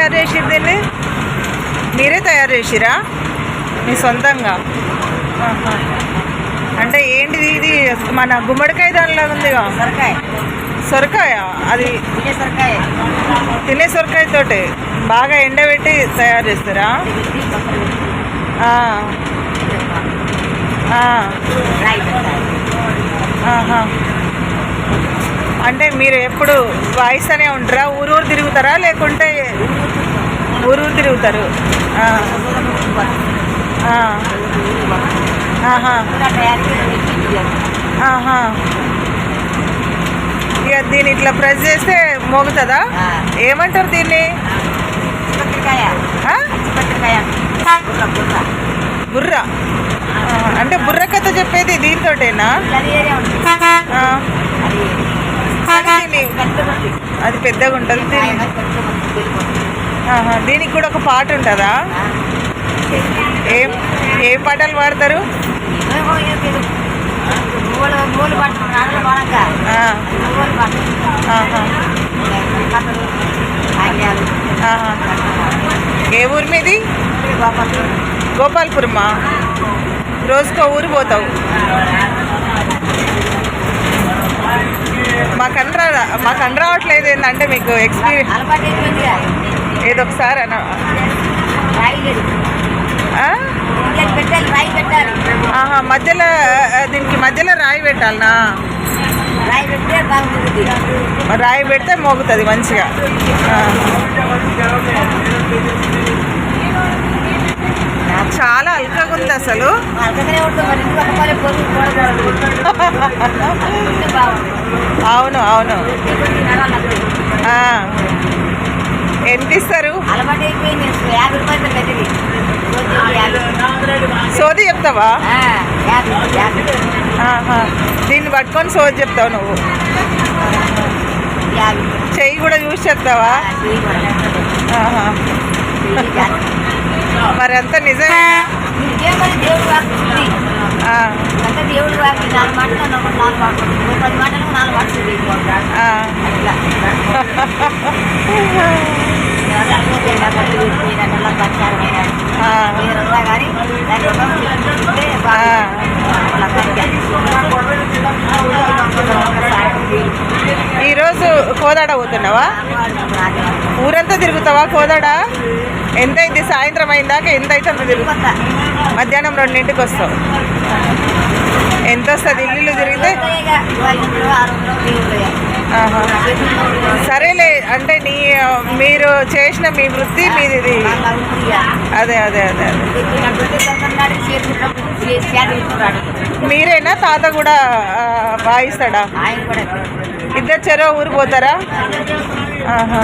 తయారు చేసిరు దీన్ని మీరే తయారు చేసిరా? మీ సొంతంగా. అంటే ఏంటిది ఇది? మన గుమ్మడికాయ దానిలో ఉందిగా. సొరకాయ. సొరకాయ? అది సొరకాయ. తినే సొరకాయ తోటి. బాగా ఎండబెట్టి తయారు చేస్తారా? ఆహా. అంటే మీరు ఎప్పుడు వాయిస్తూనే ఉంటారా ఊరు ఊరు తిరుగుతారా? లేకుంటే ఊరు ఊరు తిరుగుతారు. ఇక దీన్ని ఇట్లా ప్రెస్ చేస్తే మోగుతుందా. ఏమంటారు దీన్ని? బుర్ర అంటే బుర్ర. కథ చెప్పేది దీంతోటేనా అది ఏరియా ఉంటుంది ఆ, అది కానీ దీన్ని పెద్ద ఉంది అది పెద్దగా ఉంటుంది దీనికి. కూడా ఒక పాట ఉంటుందా? ఏం ఏ పాటలు పాడతారు? ఏం ఊరి మీది? గోపాలు గోపాల్పురమా రోజుకో ఊరు పోతావు మాకు అని రా మాకు అని రావట్లేదు ఏంటంటే మీకు ఎక్స్పీరియన్స్ ఏదో ఒకసారి అన్న ఆహా మధ్యలో దీనికి మధ్యలో రాయి పెట్టాలనా? రాయి పెడితే బాగుంటుంది రాయి పెడితే మోగుతుంది మంచిగా. చాలా అల్కగా ఉంది అసలు. అవును అవును. ఎంత ఇస్తారు సోది చెప్తావా. దీన్ని పట్టుకొని సోది చెప్తావు నువ్వు. చెయ్యి కూడా చూసి చెప్తావా. మరి అంత నిజమే ఇదే మరి దేవుడు వాకి ఉంది ఆ, అంటే దేవుడు వాకి నాలుగు మాటలు ఒకటి నాలుగు మాటలు పది నాలుగు మాటలు ఈరోజు కోదాడ పోతున్నావా ఊరంతా తిరుగుతావా కోదాడ ఎంత అయింది సాయంత్రం అయిందాక ఎంత అయితే అంత తిరుగు కొత్త మధ్యాహ్నం రెండింటికి వస్తావు వస్తుంది ఇల్లు తిరిగితే? సరేలే అంటే నీ మీరు చేసిన మీ వృత్తి మీది ఇది అదే అదే అదే. మీరేనా తాత కూడా వాయిస్తాడా? ఇద్దరు చెరో ఊరు పోతారా? ఆహా.